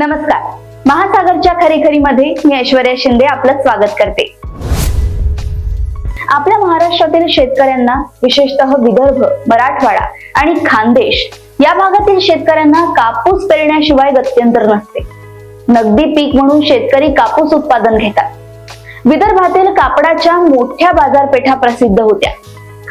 नमस्कार. महासागरच्या खरी मध्ये मी ऐश्वर्या शिंदे आपलं स्वागत करते. आपल्या महाराष्ट्रातील शेतकऱ्यांना विशेषतः विदर्भ मराठवाडा आणि खानदेश या भागातील शेतकऱ्यांना कापूस पेरण्याशिवाय गत्यंतर नसते. नगदी पीक म्हणून शेतकरी कापूस उत्पादन घेतात. विदर्भातील कापडाच्या मोठ्या बाजारपेठा प्रसिद्ध होत्या.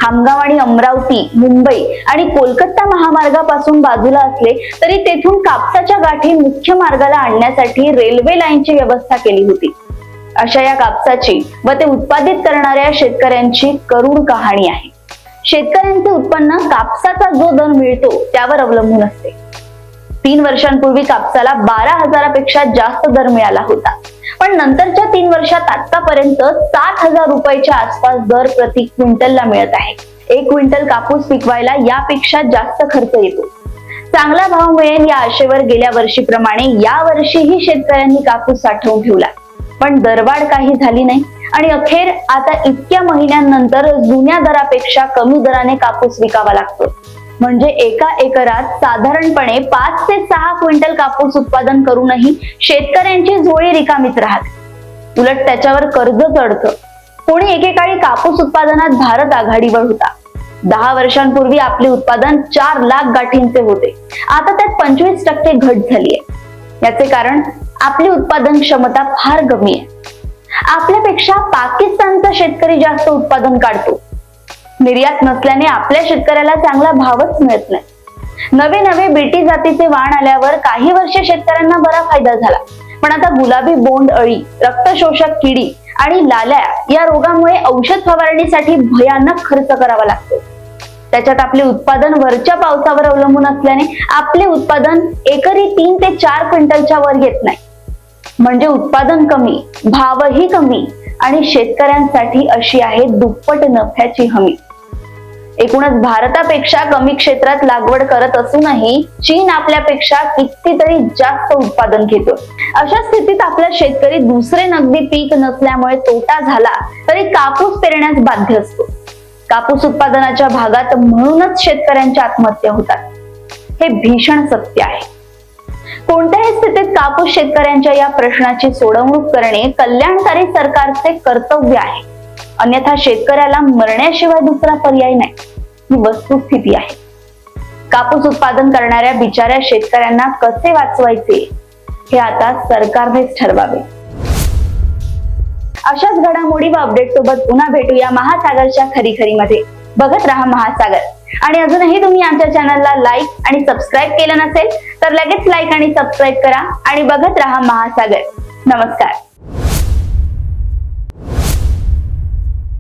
खामगाव आणि अमरावती मुंबई आणि कोलकाता महामार्गापासून बाजूला असले तरी तेथून कापसाच्या गाठी मुख्य मार्गाला आणण्यासाठी रेल्वे लाईनची व्यवस्था केली होती. अशा या कापसाची व ते उत्पादित करणाऱ्या शेतकऱ्यांची करुण कहाणी आहे. शेतकऱ्यांचे उत्पन्न कापसाचा जो दर मिळतो त्यावर अवलंबून असते. तीन वर्षांपूर्वी कापसाला बारा हजारापेक्षा जास्त दर मिळाला होता. पण नंतरच्या तीन वर्षात आतापर्यंत सात हजार रुपयाच्या आसपास दर प्रति क्विंटलला मिळत आहे. एक क्विंटल कापूस पिकवायला यापेक्षा जास्त खर्च येतो. चांगला भाव मिळेल या आशेवर गेल्या वर्षीप्रमाणे या वर्षीही शेतकऱ्यांनी कापूस साठवून ठेवला. पण दरवाढ काही झाली नाही आणि अखेर आता इतक्या महिन्यांनंतर जुन्या दरापेक्षा कमी दराने कापूस विकावा लागतो. म्हणजे एका एकरात साधारणपणे पाच ते सहा क्विंटल कापूस उत्पादन करूनही शेतकऱ्यांची झोळी रिकामीच राहत. उलट त्याच्यावर कर्ज चढतं. कोणी एकेकाळी कापूस उत्पादनात भारत आघाडीवर होता. दहा वर्षांपूर्वी आपले उत्पादन चार लाख गाठींचे होते. आता त्यात पंचवीस टक्के घट झाली आहे याचे कारण आपली उत्पादन क्षमता फार कमी आहे. आपल्यापेक्षा पाकिस्तानचा शेतकरी जास्त उत्पादन काढतो. निर्यात नसल्याने आपल्या शेतकऱ्याला चांगला भावच मिळत नाही. नवे नवे बेटी जातीचे वाण आल्यावर काही वर्ष शेतकऱ्यांना बरा फायदा झाला. पण आता गुलाबी बोंड अळी रक्तशोषक किडी आणि लाल्या या रोगामुळे औषध फवारणीसाठी भयानक खर्च करावा लागतो. त्याच्यात आपले उत्पादन वरच्या पावसावर अवलंबून असल्याने आपले उत्पादन एकरी तीन ते चार क्विंटलच्या वर येत नाही. म्हणजे उत्पादन कमी भावही कमी आणि शेतकऱ्यांसाठी अशी आहे दुप्पट नफ्याची हमी. एकूणच भारतापेक्षा कमी क्षेत्रात लागवड करत असूनही चीन आपल्यापेक्षा कितीतरी जास्त उत्पादन घेतो अशा स्थितीत आपला शेतकरी दुसरे नगदी पीक नसल्यामुळे तोटा झाला तरी कापूस पेरण्यास बाध्य असतो. कापूस उत्पादनाच्या भागात म्हणूनच शेतकऱ्यांच्या आत्महत्या होतात. हे भीषण सत्य आहे. कोणत्याही स्थितीत कापूस शेतकऱ्यांच्या या प्रश्नाची सोडवणूक करणे कल्याणकारी सरकारचे कर्तव्य आहे. अन्यथा शेतकऱ्याला मरण्याशिवाय दुसरा पर्याय नाही. ही वस्तुस्थिती आहे. कापूस उत्पादन करणाऱ्या बिचाऱ्या शेतकऱ्यांना कसे वाचवायचे हे आता सरकारनेच ठरवावे. अशाच घडामोडी व अपडेट सोबत पुन्हा भेटूया महासागरच्या खरी खरी मध्ये बघत राहा महासागर. आणि अजूनही तुम्ही आमच्या चॅनलला लाईक आणि सबस्क्राईब केलं नसेल तर लगेच लाईक आणि सबस्क्राईब करा आणि बघत राहा महासागर. नमस्कार.